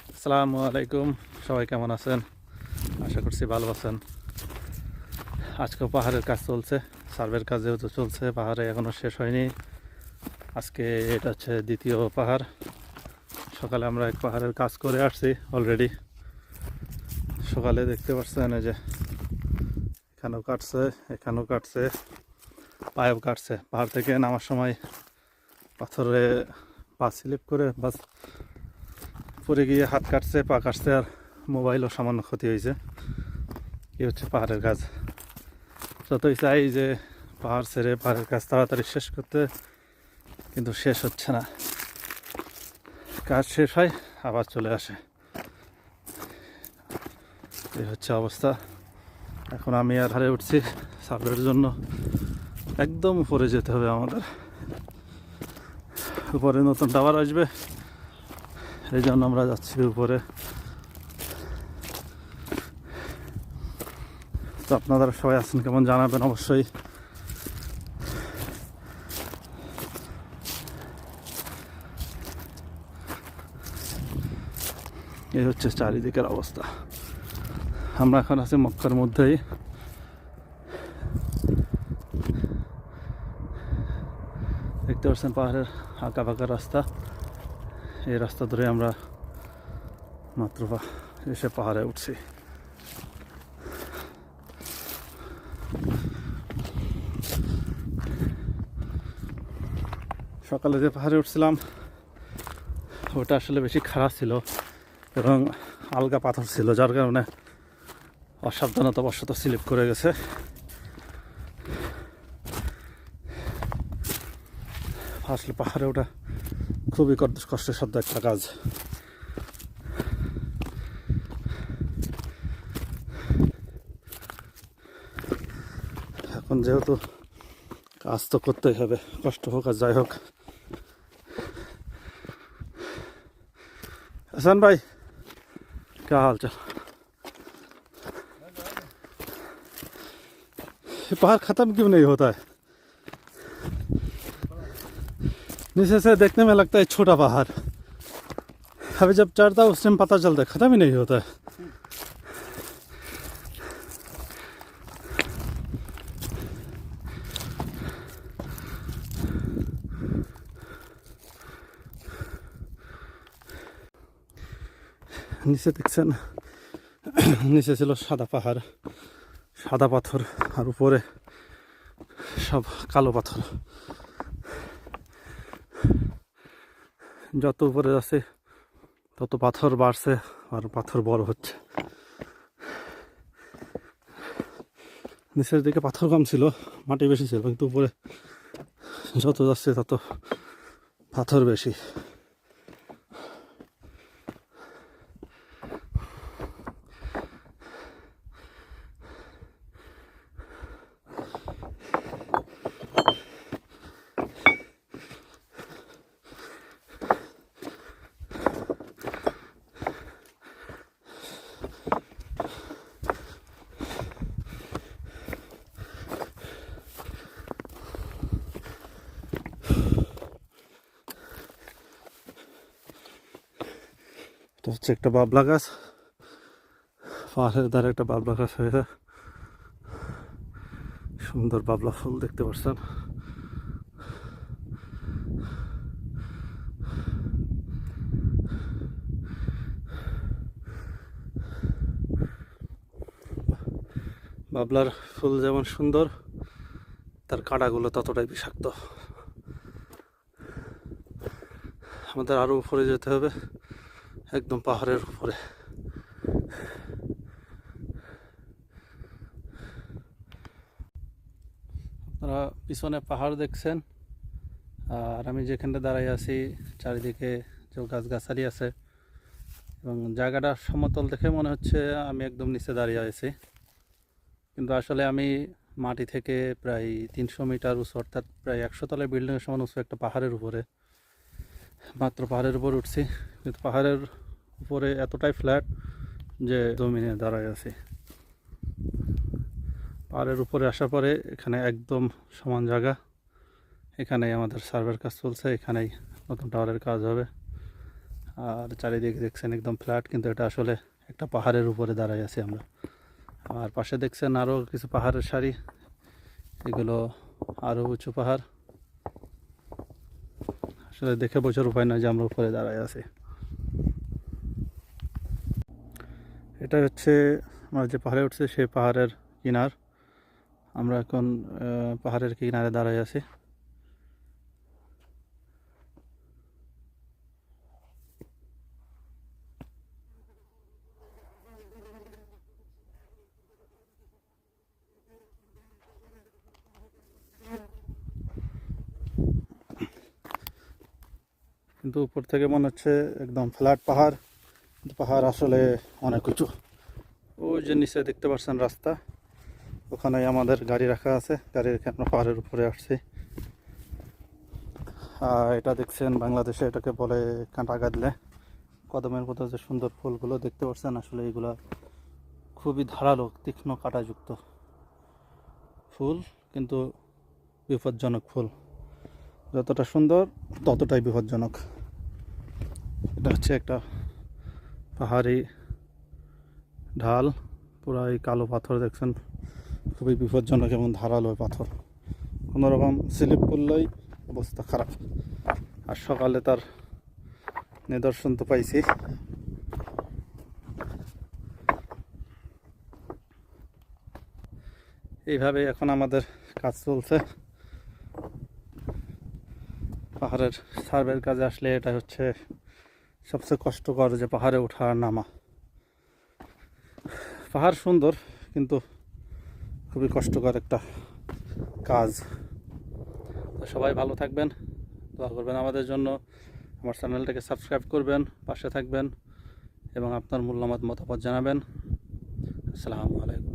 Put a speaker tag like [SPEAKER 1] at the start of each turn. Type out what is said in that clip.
[SPEAKER 1] আসসালামু আলাইকুম। সবাই কেমন আছেন? আশা করছি ভালো আছেন। আজকেও পাহাড়ের কাজ চলছে, সার্ভের কাজ যেহেতু চলছে, পাহাড়ে এখনও শেষ হয়নি। আজকে এটা হচ্ছে দ্বিতীয় পাহাড়। সকালে আমরা এক পাহাড়ের কাজ করে আসছি অলরেডি। সকালে দেখতে পাচ্ছেন এই যে এখানেও কাটছে এখানেও কাটছে, পায়েও কাটছে। পাহাড় থেকে নামার সময় পাথরে পা স্লিপ করে বাস পরে গিয়ে হাত কাটছে, পা কাটছে আর মোবাইলও সামান্য ক্ষতি হয়েছে। এই হচ্ছে পাহাড়ের কাজ। যতই চাই যে পাহাড় ছেড়ে পাহাড়ের কাজ তাড়াতাড়ি শেষ করতে, কিন্তু শেষ হচ্ছে না। কাজ শেষ হয়, আবার চলে আসে। এই হচ্ছে অবস্থা। এখন আমি আর হারে উঠছি সার্ভের জন্য। একদম উপরে যেতে হবে আমাদের। উপরে নতুন টাওয়ার আসবে। এই জন্য আমরা যাচ্ছি উপরে। তো আপনারা সবাই আছেন কেমন জানাবেন অবশ্যই। এই হচ্ছে চারিদিকের অবস্থা। আমরা এখন আছি মক্কার মধ্যেই। দেখতে পাচ্ছেন পাহাড়ের আঁকা ফাঁকা রাস্তা। এই রাস্তা ধরে আমরা মাত্র এসে পাহাড়ে উঠছি। সকালে যে পাহাড়ে উঠছিলাম, ওটা আসলে বেশি খারাপ ছিল এবং আলগা পাথর ছিল, যার কারণে অসাবধানতা বশত স্লিপ করে গেছে। আসলে পাহাড়ে ওটা খুবই কষ্ট- কষ্টসাধ্য একটা কাজ এখন যেহেতু কাজ তো করতেই হবে কষ্ট হোক আর যাই হোক हसन भाई क्या हाल चाल ये पहाड़ खत्म क्यों नहीं होता है नीचे से देखने में लगता है छोटा पहाड़ अभी जब चढ़ता है उस टाइम पता चलता है खत्म ही नहीं होता है নিচে দেখছেন নিচে ছিল সাদা পাহাড় সাদা পাথর আর উপরে সব কালো পাথর যত উপরে যাচ্ছে, তত পাথর বাড়ছে আর পাথর বড় হচ্ছে। নিচের দিকে পাথর কম ছিল, মাটি বেশি ছিল, কিন্তু উপরে যত যাচ্ছে তত পাথর বেশি। হচ্ছে একটা বাবলা গাছ। পাহাড়ের ধারে একটা বাবলা গাছ হয়েছে। সুন্দর বাবলা ফুল দেখতে পাচ্ছেন। বাবলার ফুল যেমন সুন্দর, তার কাঁটাগুলো ততটাই বিষাক্ত। আমাদের আরও উপরে যেতে হবে। একদম পাহাড়ের উপরে। আপনারা পিছনে পাহাড় দেখছেন, আর আমি যেখানটা দাঁড়াই আছি, চারিদিকে যে গাছগাছালি আছে, এবং জায়গাটা সমতল দেখে মনে হচ্ছে আমি একদম নিচে দাঁড়িয়ে আছি। কিন্তু আসলে আমি মাটি থেকে প্রায় তিনশো মিটার উঁচু, অর্থাৎ প্রায় একশো তলের বিল্ডিংয়ের সমান উঁচু একটা পাহাড়ের উপরে। মাত্র পাহাড়ের উপর উঠছি, কিন্তু পাহাড়ের উপরে এতটাই ফ্ল্যাট যে জমিনে দাঁড়ায় আছি। পাহাড়ের উপরে আসার পরে এখানে একদম সমান জায়গা। এখানেই আমাদের সার্ভের কাজ চলছে, এখানেই নতুন টাওয়ারের কাজ হবে। আর চারিদিকে দেখছেন একদম ফ্ল্যাট কিন্তু এটা আসলে একটা পাহাড়ের উপরে দাঁড়াই আছি আমরা। আর পাশে দেখছেন আরও কিছু পাহাড়ের সারি। এগুলো আরও উঁচু পাহাড়। আসলে দেখে বোঝার উপায় নয় যে আমরা উপরে দাঁড়াই আছি। এটা হচ্ছে আমরা যে পাহাড়ে উঠছে, সেই পাহাড়ের কিনার। আমরা এখন পাহাড়ের কিনারে দাঁড়াই আছি। কিন্তু উপর থেকে মনে হচ্ছে একদম ফ্ল্যাট পাহাড়। পাহাড় আসলে অনেক উঁচু। ওই যে নিচে দেখতে পাচ্ছেন রাস্তা। ওখানে আমাদের গাড়ি রাখা আছে। গাড়ি রেখে আমরা পাহাড়ের উপরে আসছি। আর এটা দেখছেন বাংলাদেশে এটাকে বলে কাঁটা গাদলে কদমের মতো যে সুন্দর ফুলগুলো দেখতে পাচ্ছেন আসলে এগুলা খুবই ধারালো, তীক্ষ্ণ কাঁটাযুক্ত ফুল, কিন্তু বিপজ্জনক ফুল। যতটা সুন্দর, ততটাই বিপজ্জনক। এটা হচ্ছে একটা পাহাড়ি ঢাল, পুরো এই কালো পাথর দেখছেন। খুবই বিপজ্জনক এবং ধারালো পাথর। কোনো রকম স্লিপ করলেই অবস্থা খারাপ। আর সকালে তার নিদর্শন তো পাইছি। এইভাবে এখন আমাদের কাজ চলছে। পাহাড়ের সার্ভের কাজে আসলে এটা হচ্ছে সবচেয়ে কষ্টকর যে পাহাড়ে ওঠা, নামা। পাহাড় সুন্দর, কিন্তু খুবই কষ্টকর একটা কাজ। সবাই ভালো থাকবেন, দোয়া করবেন আমাদের জন্য। আমার চ্যানেলটাকে সাবস্ক্রাইব করবেন, পাশে থাকবেন এবং আপনার মূল্যমত মতামত জানাবেন। আসসালামু আলাইকুম।